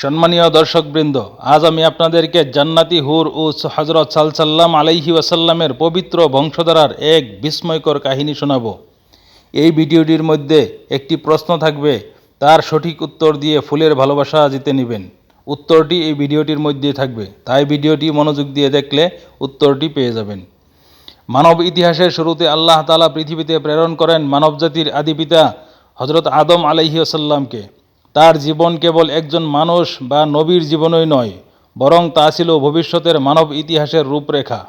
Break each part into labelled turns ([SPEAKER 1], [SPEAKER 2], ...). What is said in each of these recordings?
[SPEAKER 1] সম্মানীয় দর্শকবৃন্দ, আজ আমি আপনাদেরকে জান্নাতি হুর ও হজরত সালসাল্লাম আলাইহি ওয়াসাল্লামের পবিত্র বংশধারার এক বিস্ময়কর কাহিনী শোনাব। এই ভিডিওটির মধ্যে একটি প্রশ্ন থাকবে, তার সঠিক উত্তর দিয়ে ফুলের ভালোবাসা জিতে নেবেন। উত্তরটি এই ভিডিওটির মধ্যে থাকবে, তাই ভিডিওটি মনোযোগ দিয়ে দেখলে উত্তরটি পেয়ে যাবেন। মানব ইতিহাসের শুরুতে আল্লাহ তালা পৃথিবীতে প্রেরণ করেন মানবজাতির আদিপিতা হজরত আদম আলাইহিসাল্লামকে তার জীবন কেবল একজন মানুষ বা নবীর জীবনই নয়, বরং তা ছিল ভবিষ্যতের মানব ইতিহাসের রূপরেখা।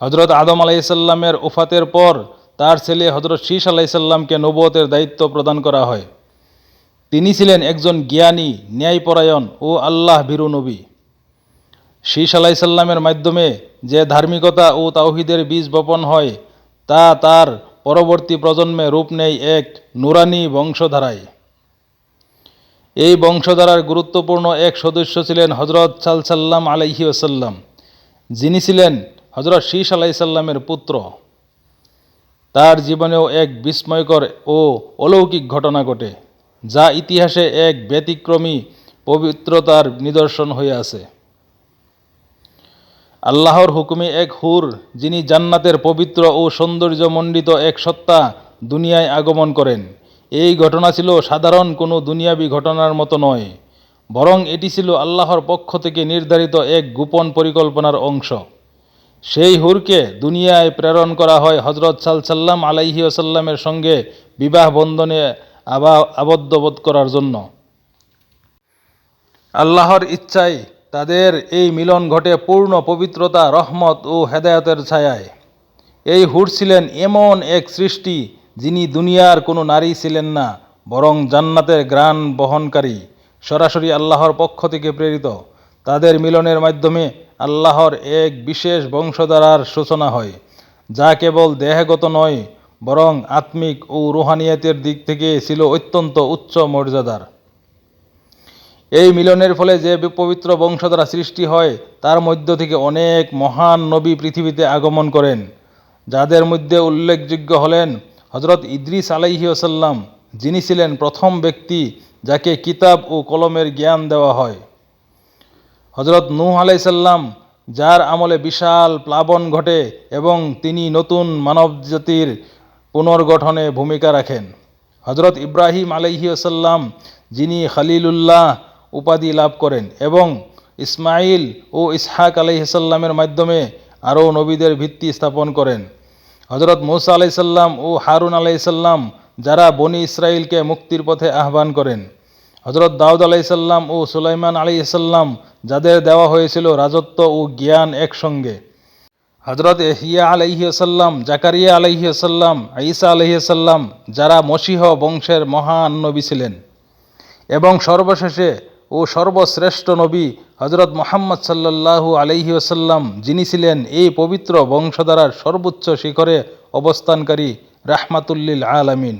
[SPEAKER 1] হজরত আদম আলাইসাল্লামের উফাতের পর তার ছেলে হজরত শীষ আলাইসাল্লামকে নবতের দায়িত্ব প্রদান করা হয়। তিনি ছিলেন একজন জ্ঞানী, ন্যায়পরায়ণ ও আল্লাহ ভীরু নবী। শীষ আলাইসাল্লামের মাধ্যমে যে ধার্মিকতা ও তাওহিদের বীজ বপন হয়, তা তার পরবর্তী প্রজন্মে রূপ নেয় এক নুরানি বংশধারায়। এই বংশধারার গুরুত্বপূর্ণ এক সদস্য ছিলেন হজরত সালসাল্লাম আলাইহি ওসাল্লাম যিনি ছিলেন হজরত শীষ আলাইসাল্লামের পুত্র। তার জীবনেও এক বিস্ময়কর ও অলৌকিক ঘটনা ঘটে, যা ইতিহাসে এক ব্যতিক্রমী পবিত্রতার নিদর্শন হয়ে আছে। আল্লাহর হুকুমে এক হুর, যিনি জান্নাতের পবিত্র ও সৌন্দর্যমণ্ডিত এক সত্তা দুনিয়ায় আগমন করেন। এই ঘটনা ছিল সাধারণ কোনো দুনিয়াবি ঘটনার মতো নয়, বরং এটি ছিল আল্লাহর পক্ষ থেকে নির্ধারিত এক গোপন পরিকল্পনার অংশ। সেই হুরকে দুনিয়ায় প্রেরণ করা হয় হজরত সালসাল্লাম আলাইহি আসাল্লামের সঙ্গে বিবাহ বন্ধনে আবা আবদ্ধবোধ করার জন্য। আল্লাহর ইচ্ছায় তাদের এই মিলন ঘটে পূর্ণ পবিত্রতা, রহমত ও হেদায়তের ছায়ায়। এই হুর ছিলেন এমন এক সৃষ্টি যিনি দুনিয়ার কোনো নারী ছিলেন না, বরং জান্নাতের গ্রাণ বহনকারী, সরাসরি আল্লাহর পক্ষ থেকে প্রেরিত, তাদের মিলনের মাধ্যমে আল্লাহর এক বিশেষ বংশধারার সূচনা হয়, যা কেবল দেহগত নয়, বরং আত্মিক ও রুহানিয়াতের দিক থেকে ছিল অত্যন্ত উচ্চ মর্যাদার। এই মিলনের ফলে যে পবিত্র বংশধারা সৃষ্টি হয়, তার মধ্য থেকে অনেক মহান নবী পৃথিবীতে আগমন করেন, যাদের মধ্যে উল্লেখযোগ্য হলেন হজরত ইদ্রিস আলাইহি ওসাল্লাম যিনি ছিলেন প্রথম ব্যক্তি যাকে কিতাব ও কলমের জ্ঞান দেওয়া হয়। হজরত নূহ আলাইসাল্লাম যার আমলে বিশাল প্লাবন ঘটে এবং তিনি নতুন মানবজাতির পুনর্গঠনে ভূমিকা রাখেন। হজরত ইব্রাহিম আলাইহি আসাল্লাম যিনি খালিলুল্লাহ উপাধি লাভ করেন এবং ইসমাইল ও ইসহাক আলাইসাল্লামের মাধ্যমে আরও নবীদের ভিত্তি স্থাপন করেন। হজরত মৌসা আলাইসাল্লাম ও হারুন আলাইসাল্লাম যারা বনি ইসরায়েলকে মুক্তির পথে আহ্বান করেন। হজরত দাউদ আলাইসাল্লাম ও সুলাইমান আলাইসাল্লাম যাদের দেওয়া হয়েছিল রাজত্ব ও জ্ঞান একসঙ্গে। হজরত এহিয়া আলাইহিসাল্লাম জাকারিয়া আলাইহিসাল্লাম ঈসা আলাইহিসাল্লাম যারা মসিহ বংশের মহান নবী ছিলেন। এবং সর্বশেষে ও সর্বশ্রেষ্ঠ নবী হজরত মোহাম্মদ সাল্লাল্লাহু আলাইহি আসাল্লাম যিনি ছিলেন এই পবিত্র বংশধারার সর্বোচ্চ শিখরে অবস্থানকারী রাহমাতুল্লিল আলামিন।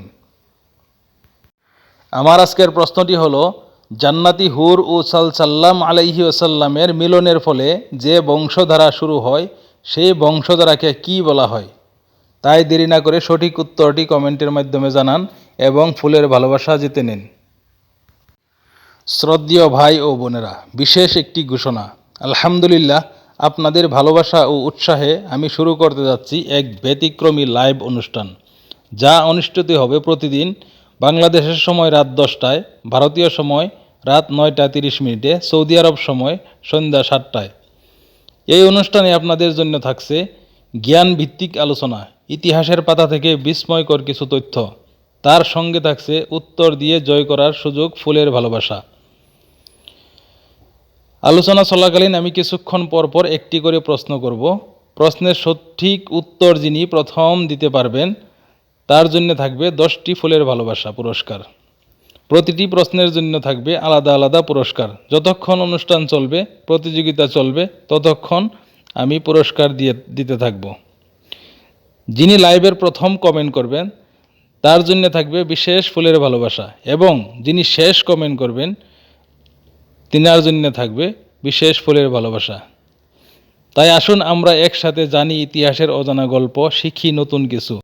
[SPEAKER 1] আমার আজকের প্রশ্নটি হল, জান্নাতি হুর ও সাল সাল্লাম আলাইহি আসাল্লামের মিলনের ফলে যে বংশধারা শুরু হয়, সেই বংশধারাকে কি বলা হয়? তাই দেরি না করে সঠিক উত্তরটি কমেন্টের মাধ্যমে জানান এবং ফুলের ভালোবাসা জিতে নিন। শ্রদ্ধেয় ভাই ও বোনেরা, বিশেষ একটি ঘোষণা। আলহামদুলিল্লাহ, আপনাদের ভালোবাসা ও উৎসাহে আমি শুরু করতে যাচ্ছি এক ব্যতিক্রমী লাইভ অনুষ্ঠান, যা অনুষ্ঠিত হবে প্রতিদিন বাংলাদেশের সময় রাত দশটায়, ভারতীয় সময় রাত নয়টা তিরিশ মিনিটে, সৌদি আরব সময় সন্ধ্যা সাতটায়। এই অনুষ্ঠানে আপনাদের জন্য থাকছে জ্ঞান ভিত্তিক আলোচনা, ইতিহাসের পাতা থেকে বিস্ময়কর কিছু তথ্য। তার সঙ্গে থাকছে উত্তর দিয়ে জয় করার সুযোগ ফুলের ভালোবাসা। আলোচনা চলাকালীন আমি কিছুক্ষণ পর পর একটি করে প্রশ্ন করব। প্রশ্নের সঠিক উত্তর যিনি প্রথম দিতে পারবেন, তার জন্য থাকবে দশটি ফুলের ভালোবাসা পুরস্কার। প্রতিটি প্রশ্নের জন্য থাকবে আলাদা আলাদা পুরস্কার। যতক্ষণ অনুষ্ঠান চলবে, প্রতিযোগিতা চলবে, ততক্ষণ আমি পুরস্কার দিয়ে, দিতে থাকব। যিনি লাইভের প্রথম কমেন্ট করবেন, তার জন্য থাকবে বিশেষ ফুলের ভালোবাসা এবং যিনি শেষ কমেন্ট করবেন তিনার জন্য থাকবে বিশেষ ফুলের ভালোবাসা। তাই আসুন আমরা একসাথে জানি ইতিহাসের অজানা গল্প, শিখি নতুন কিছু।